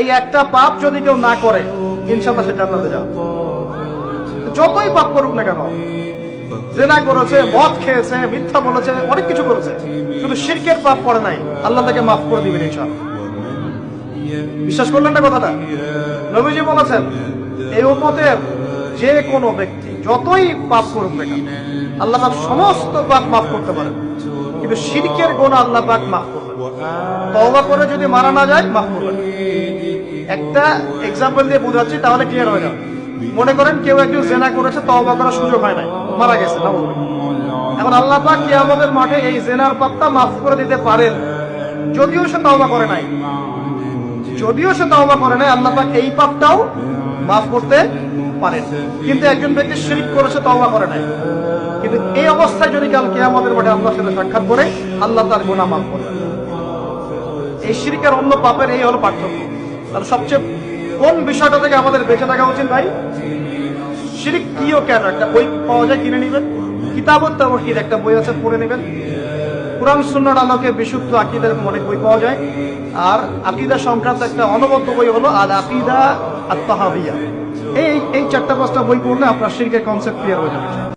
এই একটা পাপ যদি কেউ না করে ইনশাল্লাহ সে জান্নাতে যাবে যতই পাপ করুক না কেন, জেনা করেছে, মদ খেয়েছে, মিথ্যা বলেছে, অনেক কিছু করেছে, শুধু শিরকের পাপ করে নাই, আল্লাহ তাকে মাফ করে দিবেন ইনশাল্লাহ বিশ্বাস করলেন না কথাটা? নবীজি বলেছেন এই উম্মতের যে কোনো ব্যক্তি যতই পাপ করুক না কেন, আল্লাহ সমস্ত পাপ মাফ করতে পারেন। কিন্তু শিরকের গুণ আল্লাহ পাক মাফ করবেন। তওবা করে যদি মারা না যায় করবেন। একটা এক্সাম্পল দিয়ে বোঝাচ্ছি, তাহলে ক্লিয়ার হয়ে যাবে। মনে করেন কেউ একটু জেনা করেছে, তওবা করার সুযোগ হয় নাই, মারা গেছে, না এখন আল্লাহ পাক কিয়ামতের মাঠে এই জেনার পাপটা মাফ করে দিতে পারেন, যদিও সে তওবা করে নাই। যদিও সে তওবা করে নাই, আল্লাহ পাক এই পাপটাও মাফ করতে পারেন। কিন্তু একজন ব্যক্তি শিরিক করেছে তওবা করে নাই। কিন্তু এই অবস্থায় যদি কাল কিয়ামতের মাঠে আল্লাহর সাথে সাক্ষাৎ করে, আল্লাহ তার গুনাহ মাফ করবেন এই শিরিকের অন্য পাপের এই হলো পার্থক্য। তাহলে সবচেয়ে কোন বিষয়টা থেকে আমাদের বেঁচে থাকা উচিত ভাই? শিরিক কি ও কেন? একটা বই পাওয়া যায়, কিনে নেবেন। কিতাবত তাওহীদ একটা বই আছে, পড়ে নেবেন। কোরআন সুন্নাহর আলোকে বিশুদ্ধ আকীদা এরকম অনেক বই পাওয়া যায়। আর আকিদা সংক্রান্ত একটা অনবদ্য বই হলো আল আকিদা আত-তাহাবিয়া। এই এই চারটা পাঁচটা বই পড়লে আপনার শিরকের কনসেপ্ট ক্লিয়ার হয়ে যাবে।